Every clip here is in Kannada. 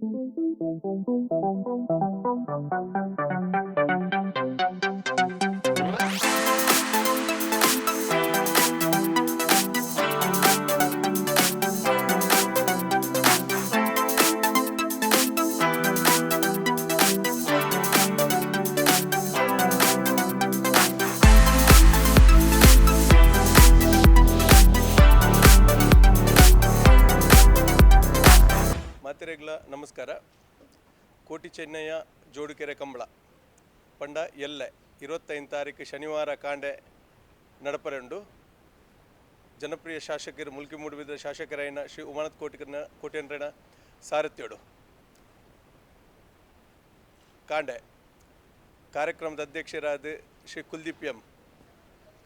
Thank you. ಮಾತೆರೆಗ್ಲ, ನಮಸ್ಕಾರ. ಕೋಟಿ ಚೆನ್ನಯ್ಯ, ಜೋಡುಕೆರೆ ಕಂಬಳ. ಪಂಡ ಎಲ್ಲೆ, ಇರುವತ್ತೈದು ತಾರೀಕು ಶನಿವಾರ ಕಾಂಡೆ ನಡಪರೆಂಡು. ಜನಪ್ರಿಯ ಶಾಸಕರು ಮುಲ್ಕಿ ಮೂಡುಬಿದ್ರ ಶಾಸಕರಾಯಿನ ಶ್ರೀ ಉಮಾನತ್ ಕೋಟಿಕನ ಕೋಟೇಂದ್ರನ ಸಾರಥ್ಯೋಡು. ಕಾಂಡೆ. ಕಾರ್ಯಕ್ರಮದ ಅಧ್ಯಕ್ಷರಾದ ಶ್ರೀ ಕುಲ್ದೀಪ್ ಎಂ.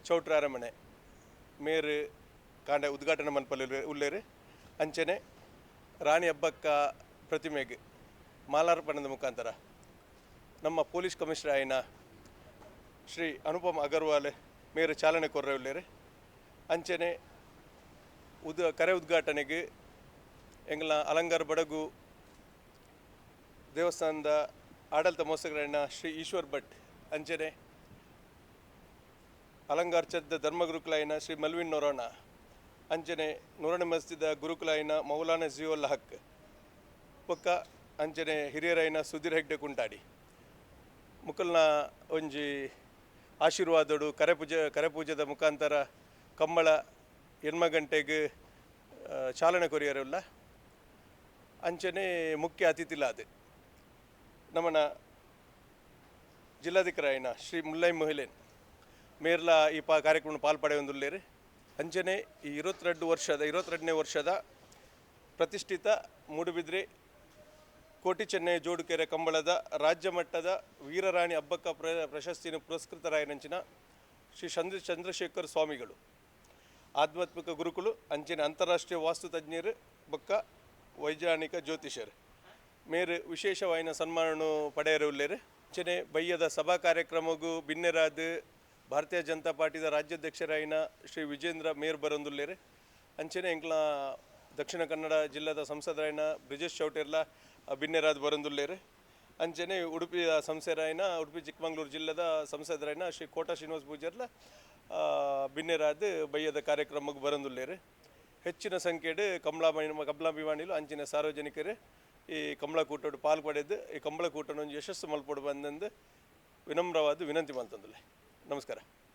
ಚೌಟ್ರಾರಮಣೆ ಮೇರ್ ಕಾಂಡೆ ಉದ್ಘಾಟನೆ ಮನಪಲ್ಲಿ ಉಳ್ಳೇರು ಅಂಚನೆ ರಾಣಿ ಹಬ್ಬಕ್ಕ ಪ್ರತಿಮೆಗೆ ಮಾಲಾರ್ಪಣದ ಮುಖಾಂತರ ನಮ್ಮ ಪೊಲೀಸ್ ಕಮಿಷನರ್ ಆಯ್ನ ಶ್ರೀ ಅನುಪಮ್ ಅಗರ್ವಾಲ್ ಮೇರೆ ಚಾಲನೆ ಉಳ್ಳೇರು ಅಂಚನೆ ಉದ, ಕರೆ ಉದ್ಘಾಟನೆಗೆ ಎಂಗ್ಲ ಅಲಂಗಾರ್ ಬಡಗು ದೇವಸ್ಥಾನದ ಆಡಳಿತ ಮೋಸಗರಣ್ಣ ಶ್ರೀ ಈಶ್ವರ್ ಭಟ್ ಅಂಚನೆ ಚದ್ದ ಧರ್ಮಗುರುಕುಲಾಯಿನ ಶ್ರೀ ಮಲ್ವಿನ್ ನೊರೋಣ ಅಂಚನೆ ನೂರನೇ ಮಸ್ಜಿದ ಗುರುಕುಲಾಯಿನ ಮೌಲಾನ ಜಿಯೋಲ್ಲ ಹಕ್. ಬೊಕ್ಕ ಅಂಚನೆ ಹಿರಿಯರಾಯಿನ ಸುಧೀರ್ ಹೆಗ್ಡೆ ಕುಂಟಾಡಿ. ಮುಕುಲ್ನ ಒಂಜಿ ಆಶೀರ್ವಾದಡು ಕರೆ ಕರೆಪೂಜದ ಕರೆ ಪೂಜೆದ ಮುಖಾಂತರ ಕಮ್ಮಳ ಗಂಟೆಗೆ ಚಾಲನೆ ಕೊರಿಯರಲ್ಲ. ಅಂಚನೆ ಮುಖ್ಯ ಅತಿಥಿಲಾದೆ. ನಮ್ಮನ ಜಿಲ್ಲಾಧಿಕಾರಿನ ಶ್ರೀ ಮುಲ್ಲೈ ಮೊಹಿಲೇನ್. ಮೇರ್ಲ ಈ ಪಾ ಕಾರ್ಯಕ್ರಮ ಪಾಲ್ಪಡೆಯೊಂದುಲ್ಲೇರು. ಅಂಚನೆ ಈ ಇರುವತ್ತೆರಡು ವರ್ಷದ, ಇರುವತ್ತೆರಡನೇ ವರ್ಷದ ಪ್ರತಿಷ್ಠಿತ ಮೂಡುಬಿದ್ರೆ ಕೋಟಿ ಚೆನ್ನೈ ಜೋಡುಕೆರೆ ಕಂಬಳದ ರಾಜ್ಯ ಮಟ್ಟದ ವೀರರಾಣಿ ಹಬ್ಬಕ್ಕ ಪ್ರ ಪ್ರಶಸ್ತಿನ ಪುರಸ್ಕೃತರಾಯನಂಚಿನ ಶ್ರೀ ಚಂದ್ರ, ಚಂದ್ರಶೇಖರ್ ಸ್ವಾಮಿಗಳು. ಆಧ್ಯಾತ್ಮಿಕ ಗುರುಕುಲು ಅಂಚಿನ ಅಂತಾರಾಷ್ಟ್ರೀಯ ವಾಸ್ತು ತಜ್ಞರು, ಬೊಕ್ಕ ವೈಜ್ಞಾನಿಕ ಜ್ಯೋತಿಷರು ಮೇರು ವಿಶೇಷವಾಯಿನ ಸನ್ಮಾನ ಪಡೆಯರು ಉಳ್ಳೇರು ಅಂಚನೆ ಬಯ್ಯದ ಸಭಾ ಕಾರ್ಯಕ್ರಮಗೂ ಭಿನ್ನರಾದ ಭಾರತೀಯ ಜನತಾ ಪಾರ್ಟಿದ ರಾಜ್ಯಾಧ್ಯಕ್ಷರಾಯಿನ ಶ್ರೀ ವಿಜೇಂದ್ರ ಮೇರ್ ಬರಂದುಲ್ಲೇರಿ, ಅಂಚನೆ ಎಂಕ್ಲ ದಕ್ಷಿಣ ಕನ್ನಡ ಜಿಲ್ಲೆದ ಸಂಸದರಾಯಿನ ಬ್ರಿಜೇಶ್ ಚೌಟೇರ್ಲ ಬಿನ್ನೆರಾದ್ ಬರೊಂದುಲ್ಲೆರ್, ಅಂಚೆನೆ ಉಡುಪಿ ಸಂಸದರಾಯಿನ ಉಡುಪಿ ಚಿಕ್ಕಮಗಳೂರು ಜಿಲ್ಲೆದ ಸಂಸದರಾಯಿನ ಶ್ರೀ ಕೋಟಾ ಶ್ರೀನಿವಾಸ್ ಪೂಜಾರ್ಲ ಭಿನ್ನರಾದ ಬಯ್ಯದ ಕಾರ್ಯಕ್ರಮಕ್ಕೆ ಬರಂದುಲ್ಲೇರಿ. ಹೆಚ್ಚಿನ ಸಂಖ್ಯೆಡ್ ಕಮಲಾ ಕಮಲಾಭಿಮಾನಿಲು ಅಂಚಿನ ಸಾರ್ವಜನಿಕರೇ ಈ ಕಮಲಕೂಟಡು ಪಾಲ್ಪಡೆದು, ಈ ಕಮಲಕೂಟನ ಒಂದು ಯಶಸ್ಸು ಮಲ್ಪಡು ಬಂದಂದು ವಿನಮ್ರವಾದ ವಿನಂತಿ ಮಲ್ತಂದುಲ್ಲೆ ನಮಸ್ಕಾರ.